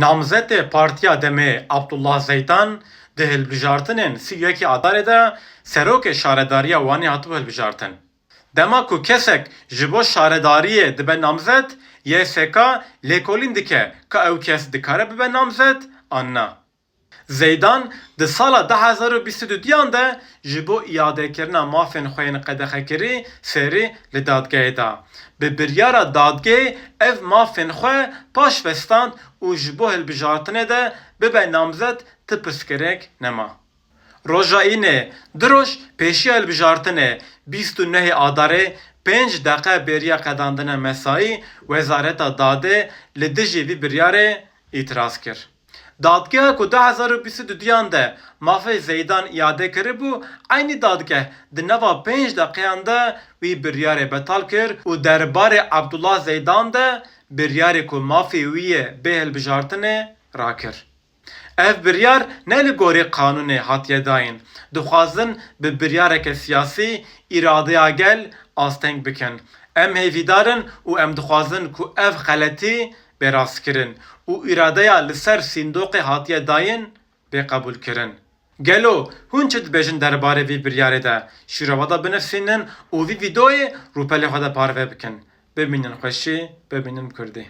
Namzet Partiya Demê Abdullah Zeydan di hilbijartinên sîyekê Adarê de serokê şaredariya wanê hatibû hilbijartin. Dema ku kesek ji bo şaredariyê dibe namzet, YSK lêkolîn dike ka ew kes dikare bibe namzet an. Zeydan di sala 2022 de ji bo îadekirina mafên xwe yên qedexekirî serî li dadgehê da. Bi biryara dadgehê ev mafên xwe paş vestand û ji bo hilbijartinê de bibe namzet ti pirsgirêk nema. Roja înê di roj pêşiya hilbijartinê 29 Adarê pênc deqe bêriya qedandina mesayî Wezareta Dadê li dijî vî biryarê îtiraz kir. Dadgeha ku 2022 de mafê Zeydan îade kiribû, aynî dadgeh di nava pênc deqeyan de wî biryarê betal kir û derbarê Abdullah Zeydan de biryarê ku mafê wî yê bê hilbijartinê rakir. Ev biryar ne li gorî qanûnê hatiye dayîn. Dixwazin bi biryareke siyasî îradeya gel asteng bikin. Em hêvîdarin û em dixwazin ku ev xeletî bêrastkirin û îradeya li ser sîndokê hatiye dayîn bêqebûl kirin. Gelo hûn çi dibêjin derbarê vî biryarê de şîrova binivînin û vî vîdeoyê rûpelê xwe de parve bikin. Bibînin xweşî, bibînin Kurdî.